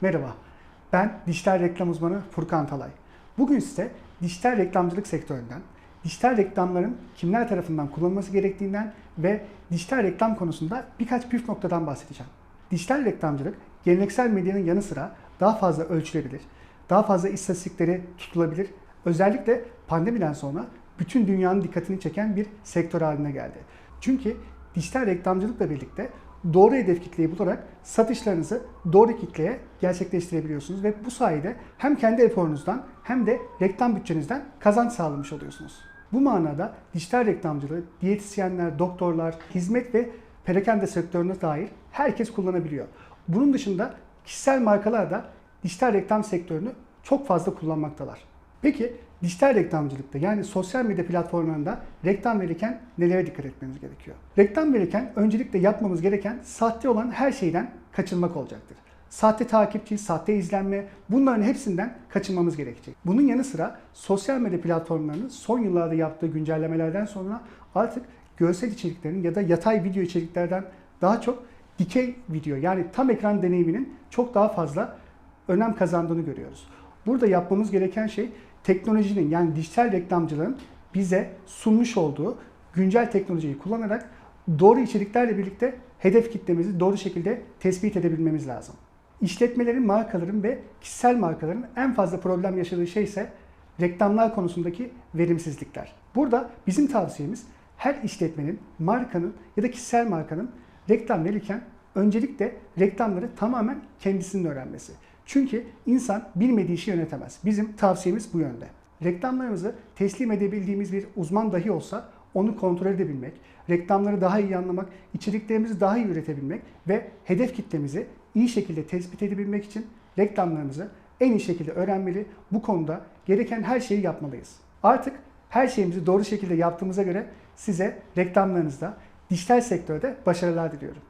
Merhaba, ben dijital reklam uzmanı Furkan Talay. Bugün size dijital reklamcılık sektöründen, dijital reklamların kimler tarafından kullanılması gerektiğinden ve dijital reklam konusunda birkaç püf noktadan bahsedeceğim. Dijital reklamcılık, geleneksel medyanın yanı sıra daha fazla ölçülebilir, daha fazla istatistikleri tutulabilir. Özellikle pandemiden sonra bütün dünyanın dikkatini çeken bir sektör haline geldi. Çünkü dijital reklamcılıkla birlikte doğru hedef kitleyi bularak satışlarınızı doğru kitleye gerçekleştirebiliyorsunuz ve bu sayede hem kendi eforunuzdan hem de reklam bütçenizden kazanç sağlamış oluyorsunuz. Bu manada dijital reklamcılığı diyetisyenler, doktorlar, hizmet ve perakende sektörüne dair herkes kullanabiliyor. Bunun dışında kişisel markalar da dijital reklam sektörünü çok fazla kullanmaktalar. Peki dijital reklamcılıkta yani sosyal medya platformlarında reklam verirken nelere dikkat etmemiz gerekiyor? Reklam verirken öncelikle yapmamız gereken sahte olan her şeyden kaçınmak olacaktır. Sahte takipçi, sahte izlenme bunların hepsinden kaçınmamız gerekecek. Bunun yanı sıra sosyal medya platformlarının son yıllarda yaptığı güncellemelerden sonra artık görsel içeriklerin ya da yatay video içeriklerden daha çok dikey video yani tam ekran deneyiminin çok daha fazla önem kazandığını görüyoruz. Burada yapmamız gereken şey teknolojinin yani dijital reklamcılığın bize sunmuş olduğu güncel teknolojiyi kullanarak doğru içeriklerle birlikte hedef kitlemizi doğru şekilde tespit edebilmemiz lazım. İşletmelerin, markaların ve kişisel markaların en fazla problem yaşadığı şey ise reklamlar konusundaki verimsizlikler. Burada bizim tavsiyemiz her işletmenin, markanın ya da kişisel markanın reklam verirken öncelikle reklamları tamamen kendisinin öğrenmesi. Çünkü insan bilmediği işi yönetemez. Bizim tavsiyemiz bu yönde. Reklamlarımızı teslim edebildiğimiz bir uzman dahi olsa onu kontrol edebilmek, reklamları daha iyi anlamak, içeriklerimizi daha iyi üretebilmek ve hedef kitlemizi iyi şekilde tespit edebilmek için reklamlarımızı en iyi şekilde öğrenmeli, bu konuda gereken her şeyi yapmalıyız. Artık her şeyimizi doğru şekilde yaptığımıza göre size reklamlarınızda, dijital sektörde başarılar diliyorum.